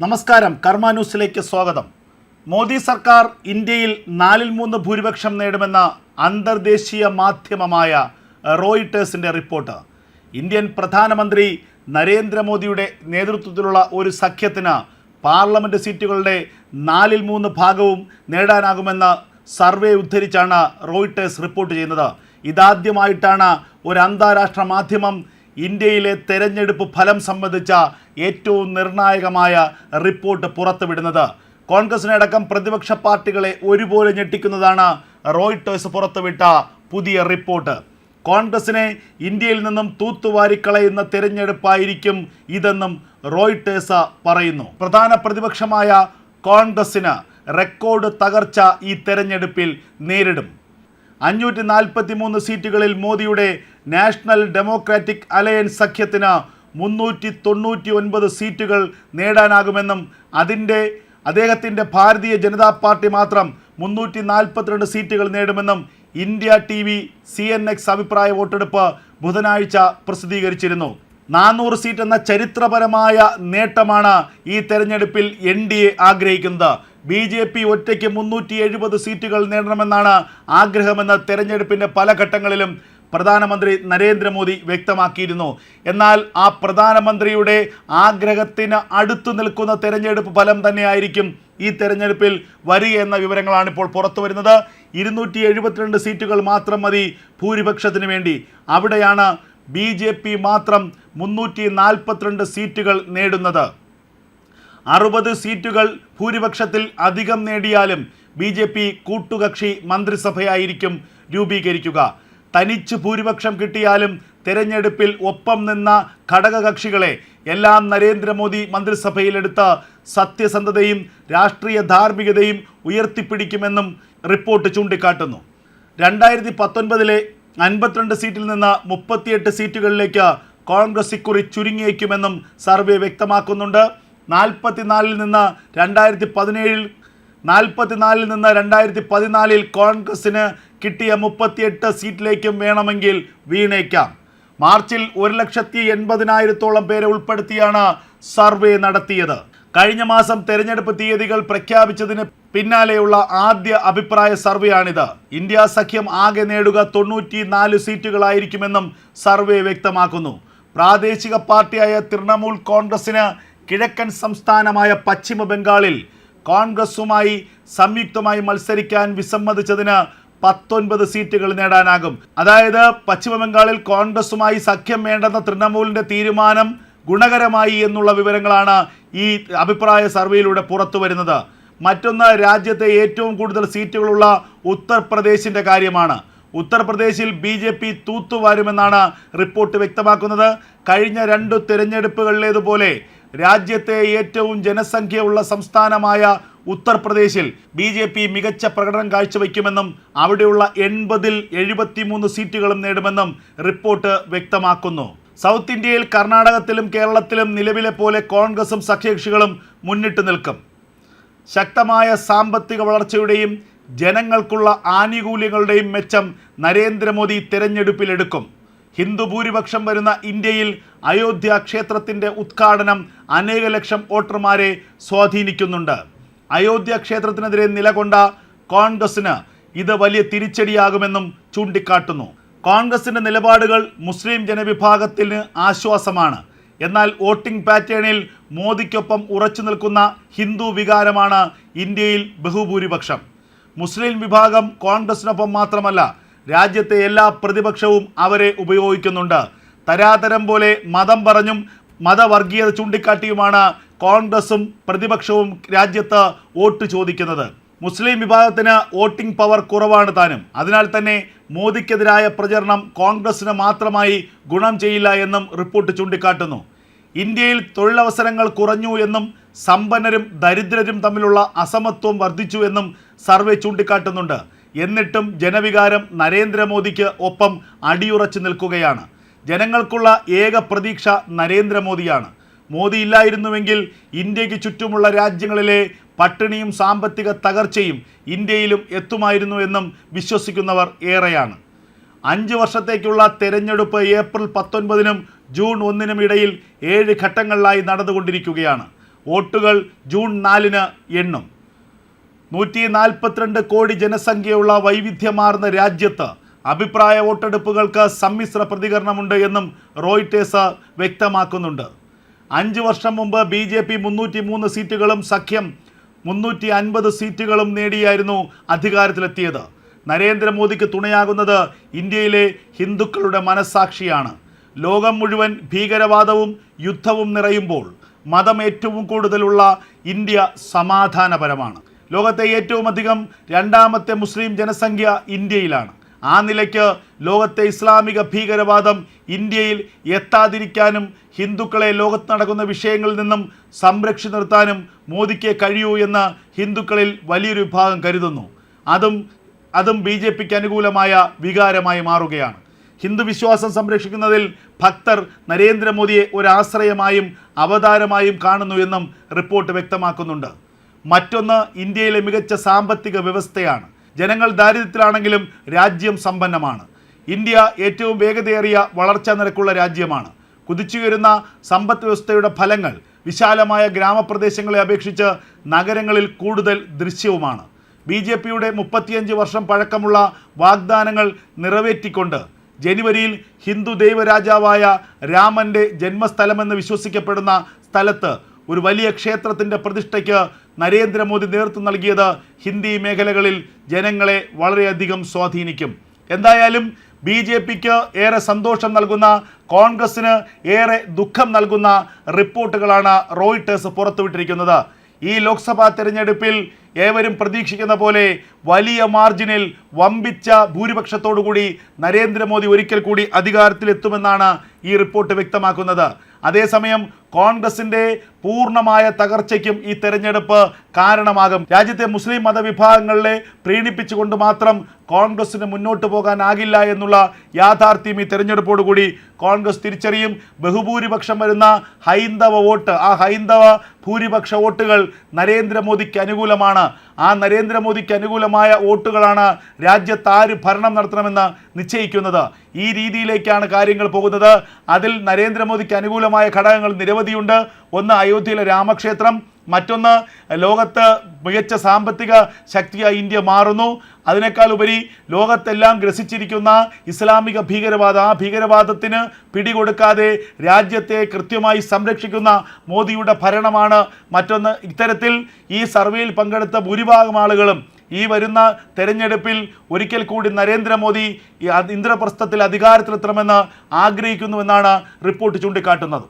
നമസ്കാരം. കർമ്മ ന്യൂസിലേക്ക് സ്വാഗതം. മോദി സർക്കാർ ഇന്ത്യയിൽ നാലിൽ മൂന്ന് ഭൂരിപക്ഷം നേടുമെന്ന അന്തർദേശീയ മാധ്യമമായ റോയിട്ടേഴ്സിന്റെ റിപ്പോർട്ട്. ഇന്ത്യൻ പ്രധാനമന്ത്രി നരേന്ദ്രമോദിയുടെ നേതൃത്വത്തിലുള്ള ഒരു സഖ്യത്തിന് പാർലമെന്റ് സീറ്റുകളുടെ നാലിൽ മൂന്ന് ഭാഗവും നേടാനാകുമെന്ന സർവേ ഉദ്ധരിച്ചാണ് റോയിട്ടേഴ്സ് റിപ്പോർട്ട് ചെയ്യുന്നത്. ഇതാദ്യമായിട്ടാണ് ഒരു അന്താരാഷ്ട്ര മാധ്യമം ഇന്ത്യയിലെ തെരഞ്ഞെടുപ്പ് ഫലം സംബന്ധിച്ച ഏറ്റവും നിർണായകമായ റിപ്പോർട്ട് പുറത്തുവിടുന്നത്. കോൺഗ്രസിനടക്കം പ്രതിപക്ഷ പാർട്ടികളെ ഒരുപോലെ ഞെട്ടിക്കുന്നതാണ് റോയിട്ടേഴ്സ് പുറത്തുവിട്ട പുതിയ റിപ്പോർട്ട്. കോൺഗ്രസിനെ ഇന്ത്യയിൽ നിന്നും തൂത്തുവാരിക്കളയുന്ന തിരഞ്ഞെടുപ്പായിരിക്കും ഇതെന്നും റോയിട്ടേഴ്സ പറയുന്നു. പ്രധാന പ്രതിപക്ഷമായ കോൺഗ്രസിന് റെക്കോർഡ് തകർച്ച ഈ തെരഞ്ഞെടുപ്പിൽ നേരിടും. അഞ്ഞൂറ്റി നാൽപ്പത്തി മൂന്ന് സീറ്റുകളിൽ മോദിയുടെ നാഷണൽ ഡെമോക്രാറ്റിക് അലയൻസ് സഖ്യത്തിന് മുന്നൂറ്റി തൊണ്ണൂറ്റി ഒൻപത് സീറ്റുകൾ നേടാനാകുമെന്നും അതിന്റെ അദ്ദേഹത്തിന്റെ ഭാരതീയ ജനതാ പാർട്ടി മാത്രം മുന്നൂറ്റി നാൽപ്പത്തിരണ്ട് സീറ്റുകൾ നേടുമെന്നും India T V C N X അഭിപ്രായ വോട്ടെടുപ്പ് ബുധനാഴ്ച പ്രസിദ്ധീകരിച്ചിരുന്നു. നാനൂറ് സീറ്റ് എന്ന ചരിത്രപരമായ നേട്ടമാണ് ഈ തെരഞ്ഞെടുപ്പിൽ എൻ ഡി എ ആഗ്രഹിക്കുന്നത്. ബി ജെ പി ഒറ്റയ്ക്ക് മുന്നൂറ്റി എഴുപത് സീറ്റുകൾ നേടണമെന്നാണ് ആഗ്രഹമെന്ന് തെരഞ്ഞെടുപ്പിന്റെ പല ഘട്ടങ്ങളിലും പ്രധാനമന്ത്രി നരേന്ദ്രമോദി വ്യക്തമാക്കിയിരുന്നു. എന്നാൽ ആ പ്രധാനമന്ത്രിയുടെ ആഗ്രഹത്തിന് അടുത്തു നിൽക്കുന്ന തെരഞ്ഞെടുപ്പ് ഫലം തന്നെയായിരിക്കും ഈ തെരഞ്ഞെടുപ്പിൽ വരിക എന്ന വിവരങ്ങളാണ് ഇപ്പോൾ പുറത്തു വരുന്നത്. ഇരുന്നൂറ്റി എഴുപത്തിരണ്ട് സീറ്റുകൾ മാത്രം മതി ഭൂരിപക്ഷത്തിന് വേണ്ടി. അവിടെയാണ് ബി മാത്രം മുന്നൂറ്റി സീറ്റുകൾ നേടുന്നത്. അറുപത് സീറ്റുകൾ ഭൂരിപക്ഷത്തിൽ അധികം നേടിയാലും ബി ജെ പി കൂട്ടുകക്ഷി മന്ത്രിസഭയായിരിക്കും രൂപീകരിക്കുക. തനിച്ച് ഭൂരിപക്ഷം കിട്ടിയാലും തെരഞ്ഞെടുപ്പിൽ ഒപ്പം നിന്ന ഘടകകക്ഷികളെ എല്ലാം നരേന്ദ്രമോദി മന്ത്രിസഭയിലെടുത്ത് സത്യസന്ധതയും രാഷ്ട്രീയ ധാർമ്മികതയും ഉയർത്തിപ്പിടിക്കുമെന്നും റിപ്പോർട്ട് ചൂണ്ടിക്കാട്ടുന്നു. രണ്ടായിരത്തി പത്തൊൻപതിലെ അൻപത്തിരണ്ട് സീറ്റിൽ നിന്ന് മുപ്പത്തിയെട്ട് സീറ്റുകളിലേക്ക് കോൺഗ്രസ് ഇക്കുറി ചുരുങ്ങിയേക്കുമെന്നും സർവേ വ്യക്തമാക്കുന്നുണ്ട്. നാൽപ്പത്തിനാലിൽ നിന്ന് രണ്ടായിരത്തി പതിനേഴിൽ നാൽപ്പത്തിനാലിൽ നിന്ന് രണ്ടായിരത്തി പതിനാലിൽ കോൺഗ്രസിന് കിട്ടിയ മുപ്പത്തിയെട്ട് സീറ്റിലേക്കും വേണമെങ്കിൽ വീണേക്കാം. മാർച്ചിൽ ഒരു ലക്ഷത്തി എൺപതിനായിരത്തോളം പേരെ ഉൾപ്പെടുത്തിയാണ് സർവേ നടത്തിയത്. കഴിഞ്ഞ മാസം തെരഞ്ഞെടുപ്പ് തീയതികൾ പ്രഖ്യാപിച്ചതിന് പിന്നാലെയുള്ള ആദ്യ അഭിപ്രായ സർവേയാണിത്. ഇന്ത്യ സഖ്യം ആകെ നേടുക തൊണ്ണൂറ്റി നാല് സീറ്റുകളായിരിക്കുമെന്നും സർവേ വ്യക്തമാക്കുന്നു. പ്രാദേശിക പാർട്ടിയായ തൃണമൂൽ കോൺഗ്രസിന് കിഴക്കൻ സംസ്ഥാനമായ പശ്ചിമ ബംഗാളിൽ കോൺഗ്രസുമായി സംയുക്തമായി മത്സരിക്കാൻ വിസമ്മതിച്ചതിന് പത്തൊൻപത് സീറ്റുകൾ നേടാനാകും. അതായത് പശ്ചിമ ബംഗാളിൽ കോൺഗ്രസുമായി സഖ്യം വേണ്ടെന്ന തൃണമൂലിന്റെ തീരുമാനം ഗുണകരമായി എന്നുള്ള വിവരങ്ങളാണ് ഈ അഭിപ്രായ സർവേയിലൂടെ പുറത്തു വരുന്നത്. മറ്റൊന്ന് രാജ്യത്തെ ഏറ്റവും കൂടുതൽ സീറ്റുകളുള്ള ഉത്തർപ്രദേശിന്റെ കാര്യമാണ്. ഉത്തർപ്രദേശിൽ ബി ജെ പി തൂത്തുവാരുമെന്നാണ് റിപ്പോർട്ട് വ്യക്തമാക്കുന്നത്. കഴിഞ്ഞ രണ്ടു തിരഞ്ഞെടുപ്പുകളിലേതുപോലെ രാജ്യത്തെ ഏറ്റവും ജനസംഖ്യയുള്ള സംസ്ഥാനമായ ഉത്തർപ്രദേശിൽ ബി ജെ പി മികച്ച പ്രകടനം കാഴ്ചവെക്കുമെന്നും അവിടെയുള്ള എൺപതിൽ എഴുപത്തിമൂന്ന് സീറ്റുകളും നേടുമെന്നും റിപ്പോർട്ട് വ്യക്തമാക്കുന്നു. സൗത്ത് ഇന്ത്യയിൽ കർണാടകത്തിലും കേരളത്തിലും നിലവിലെ പോലെ കോൺഗ്രസും സഖ്യകക്ഷികളും മുന്നിട്ട് നിൽക്കും. ശക്തമായ സാമ്പത്തിക വളർച്ചയുടെയും ജനങ്ങൾക്കുള്ള ആനുകൂല്യങ്ങളുടെയും മെച്ചം നരേന്ദ്രമോദി തിരഞ്ഞെടുപ്പിലെടുക്കും. ഹിന്ദു ഭൂരിപക്ഷം വരുന്ന ഇന്ത്യയിൽ അയോധ്യ ക്ഷേത്രത്തിന്റെ ഉദ്ഘാടനം അനേക ലക്ഷം വോട്ടർമാരെ സ്വാധീനിക്കുന്നുണ്ട്. അയോധ്യ ക്ഷേത്രത്തിനെതിരെ നിലകൊണ്ട കോൺഗ്രസിന് ഇത് വലിയ തിരിച്ചടിയാകുമെന്നും ചൂണ്ടിക്കാട്ടുന്നു. കോൺഗ്രസിന്റെ നിലപാടുകൾ മുസ്ലിം ജനവിഭാഗത്തിന് ആശ്വാസമാണ്. എന്നാൽ വോട്ടിംഗ് പാറ്റേണിൽ മോദിക്കൊപ്പം ഉറച്ചു നിൽക്കുന്ന ഹിന്ദു വികാരമാണ് ഇന്ത്യയിൽ ബഹുഭൂരിപക്ഷം. മുസ്ലിം വിഭാഗം കോൺഗ്രസിനൊപ്പം മാത്രമല്ല രാജ്യത്തെ എല്ലാ പ്രതിപക്ഷവും അവരെ ഉപയോഗിക്കുന്നുണ്ട്. തരാതരം പോലെ മതം പറഞ്ഞും മതവർഗീയത ചൂണ്ടിക്കാട്ടിയുമാണ് കോൺഗ്രസും പ്രതിപക്ഷവും രാജ്യത്ത് വോട്ട് ചോദിക്കുന്നത്. മുസ്ലിം വിഭാഗത്തിന് വോട്ടിംഗ് പവർ കുറവാണ് താനും. അതിനാൽ തന്നെ മോദിക്കെതിരായ പ്രചരണം കോൺഗ്രസിന് മാത്രമായി ഗുണം ചെയ്യില്ല എന്നും റിപ്പോർട്ട് ചൂണ്ടിക്കാട്ടുന്നു. ഇന്ത്യയിൽ തൊഴിലവസരങ്ങൾ കുറഞ്ഞു എന്നും സമ്പന്നരും ദരിദ്രരും തമ്മിലുള്ള അസമത്വം വർദ്ധിച്ചു എന്നും സർവേ ചൂണ്ടിക്കാട്ടുന്നുണ്ട്. എന്നിട്ടും ജനവികാരം നരേന്ദ്രമോദിക്ക് ഒപ്പം അടിയുറച്ചു നിൽക്കുകയാണ്. ജനങ്ങൾക്കുള്ള ഏക പ്രതീക്ഷ നരേന്ദ്രമോദിയാണ്. മോദി ഇല്ലായിരുന്നുവെങ്കിൽ ഇന്ത്യയ്ക്ക് ചുറ്റുമുള്ള രാജ്യങ്ങളിലെ പട്ടിണിയും സാമ്പത്തിക തകർച്ചയും ഇന്ത്യയിലും എത്തുമായിരുന്നു എന്നും വിശ്വസിക്കുന്നവർ ഏറെയാണ്. അഞ്ച് വർഷത്തേക്കുള്ള തെരഞ്ഞെടുപ്പ് ഏപ്രിൽ പത്തൊൻപതിനും ജൂൺ ഒന്നിനും ഇടയിൽ ഏഴ് ഘട്ടങ്ങളിലായി നടന്നുകൊണ്ടിരിക്കുകയാണ്. വോട്ടുകൾ ജൂൺ നാലിന് എണ്ണും. നൂറ്റി നാൽപ്പത്തിരണ്ട് കോടി ജനസംഖ്യയുള്ള വൈവിധ്യമാർന്ന രാജ്യത്ത് അഭിപ്രായ വോട്ടെടുപ്പുകൾക്ക് സമ്മിശ്ര പ്രതികരണമുണ്ട് എന്നും റോയിറ്റേഴ്സ് വ്യക്തമാക്കുന്നുണ്ട്. അഞ്ച് വർഷം മുമ്പ് ബി ജെ പി മുന്നൂറ്റി മൂന്ന് സീറ്റുകളും സഖ്യം മുന്നൂറ്റി അൻപത് സീറ്റുകളും നേടിയായിരുന്നു അധികാരത്തിലെത്തിയത്. നരേന്ദ്രമോദിക്ക് തുണയാകുന്നത് ഇന്ത്യയിലെ ഹിന്ദുക്കളുടെ മനസ്സാക്ഷിയാണ്. ലോകം മുഴുവൻ ഭീകരവാദവും യുദ്ധവും നിറയുമ്പോൾ മതം ഏറ്റവും കൂടുതലുള്ള ഇന്ത്യ സമാധാനപരമാണ്. ലോകത്തെ ഏറ്റവും അധികം രണ്ടാമത്തെ മുസ്ലിം ജനസംഖ്യ ഇന്ത്യയിലാണ്. ആ നിലയ്ക്ക് ലോകത്തെ ഇസ്ലാമിക ഭീകരവാദം ഇന്ത്യയിൽ എത്താതിരിക്കാനും ഹിന്ദുക്കളെ ലോകത്ത് നടക്കുന്ന വിഷയങ്ങളിൽ നിന്നും സംരക്ഷിച്ചു നിർത്താനും മോദിക്ക് കഴിയൂ എന്ന് ഹിന്ദുക്കളിൽ വലിയൊരു വിഭാഗം കരുതുന്നു. അതും അതും ബി ജെ പിക്ക് അനുകൂലമായ വികാരമായി മാറുകയാണ്. ഹിന്ദു വിശ്വാസം സംരക്ഷിക്കുന്നതിൽ ഭക്തർ നരേന്ദ്രമോദിയെ ഒരു ആശ്രയമായും അവതാരമായും കാണുന്നു എന്നും റിപ്പോർട്ട് വ്യക്തമാക്കുന്നുണ്ട്. മറ്റൊന്ന് ഇന്ത്യയിലെ മികച്ച സാമ്പത്തിക വ്യവസ്ഥയാണ്. ജനങ്ങൾ ദാരിദ്ര്യത്തിലാണെങ്കിലും രാജ്യം സമ്പന്നമാണ്. ഇന്ത്യ ഏറ്റവും വേഗതയേറിയ വളർച്ചാ നിരക്കുള്ള രാജ്യമാണ്. കുതിച്ചുയരുന്ന സമ്പദ് വ്യവസ്ഥയുടെ ഫലങ്ങൾ വിശാലമായ ഗ്രാമപ്രദേശങ്ങളെ അപേക്ഷിച്ച് നഗരങ്ങളിൽ കൂടുതൽ ദൃശ്യവുമാണ്. ബി ജെ പിയുടെ മുപ്പത്തിയഞ്ച് വർഷം പഴക്കമുള്ള വാഗ്ദാനങ്ങൾ നിറവേറ്റിക്കൊണ്ട് ജനുവരിയിൽ ഹിന്ദു ദൈവരാജാവായ രാമന്റെ ജന്മസ്ഥലമെന്ന് വിശ്വസിക്കപ്പെടുന്ന സ്ഥലത്ത് ഒരു വലിയ ക്ഷേത്രത്തിന്റെ പ്രതിഷ്ഠയ്ക്ക് നരേന്ദ്രമോദി നേതൃത്വം നൽകിയത് ഹിന്ദി മേഖലകളിൽ ജനങ്ങളെ വളരെയധികം സ്വാധീനിക്കും. എന്തായാലും ബി ജെ പിക്ക് ഏറെ സന്തോഷം നൽകുന്ന കോൺഗ്രസിന് ഏറെ ദുഃഖം നൽകുന്ന റിപ്പോർട്ടുകളാണ് റോയിട്ടേഴ്സ് പുറത്തുവിട്ടിരിക്കുന്നത്. ഈ ലോക്സഭാ തെരഞ്ഞെടുപ്പിൽ ഏവരും പ്രതീക്ഷിക്കുന്ന പോലെ വലിയ മാർജിനിൽ വമ്പിച്ച ഭൂരിപക്ഷത്തോടുകൂടി നരേന്ദ്രമോദി ഒരിക്കൽ കൂടി അധികാരത്തിലെത്തുമെന്നാണ് ഈ റിപ്പോർട്ട് വ്യക്തമാക്കുന്നത്. അതേസമയം കോൺഗ്രസിന്റെ പൂർണമായ തകർച്ചയ്ക്കും ഈ തെരഞ്ഞെടുപ്പ് കാരണമാകും. രാജ്യത്തെ മുസ്ലിം മതവിഭാഗങ്ങളെ പ്രീണിപ്പിച്ചുകൊണ്ട് മാത്രം കോൺഗ്രസിന് മുന്നോട്ട് പോകാനാകില്ല എന്നുള്ള യാഥാർത്ഥ്യം ഈ തെരഞ്ഞെടുപ്പോടുകൂടി കോൺഗ്രസ് തിരിച്ചറിയും. ബഹുഭൂരിപക്ഷം വരുന്ന ഹൈന്ദവ വോട്ട് ആ ഹൈന്ദവ ഭൂരിപക്ഷ വോട്ടുകൾ നരേന്ദ്രമോദിക്ക് അനുകൂലമാണ്. ആ നരേന്ദ്രമോദിക്ക് അനുകൂലമായ വോട്ടുകളാണ് രാജ്യത്ത് ആര് ഭരണം നടത്തണമെന്ന് നിശ്ചയിക്കുന്നത്. ഈ രീതിയിലേക്കാണ് കാര്യങ്ങൾ പോകുന്നത്. അതിൽ നരേന്ദ്രമോദിക്ക് അനുകൂലമായ ഘടകങ്ങൾ നിരവധിയുണ്ട് ഒന്ന് അയോധ്യയിലെ രാമക്ഷേത്രം മറ്റൊന്ന് ലോകത്ത് മികച്ച സാമ്പത്തിക ശക്തിയായി ഇന്ത്യ മാറുന്നു. അതിനേക്കാൾ ഉപരി ലോകത്തെല്ലാം ഗ്രസിച്ചിരിക്കുന്ന ഇസ്ലാമിക ഭീകരവാദം ആ ഭീകരവാദത്തിന് പിടികൊടുക്കാതെ രാജ്യത്തെ കൃത്യമായി സംരക്ഷിക്കുന്ന മോദിയുടെ ഭരണമാണ് മറ്റൊന്ന്. ഇത്തരത്തിൽ ഈ സർവേയിൽ പങ്കെടുത്ത ഭൂരിഭാഗം ആളുകളും ഈ വരുന്ന തെരഞ്ഞെടുപ്പിൽ ഒരിക്കൽ കൂടി നരേന്ദ്രമോദി ഇന്ദ്രപ്രസ്ഥത്തിൽ അധികാരത്തിലെത്തണമെന്ന് ആഗ്രഹിക്കുന്നുവെന്നാണ് റിപ്പോർട്ട് ചൂണ്ടിക്കാട്ടുന്നത്.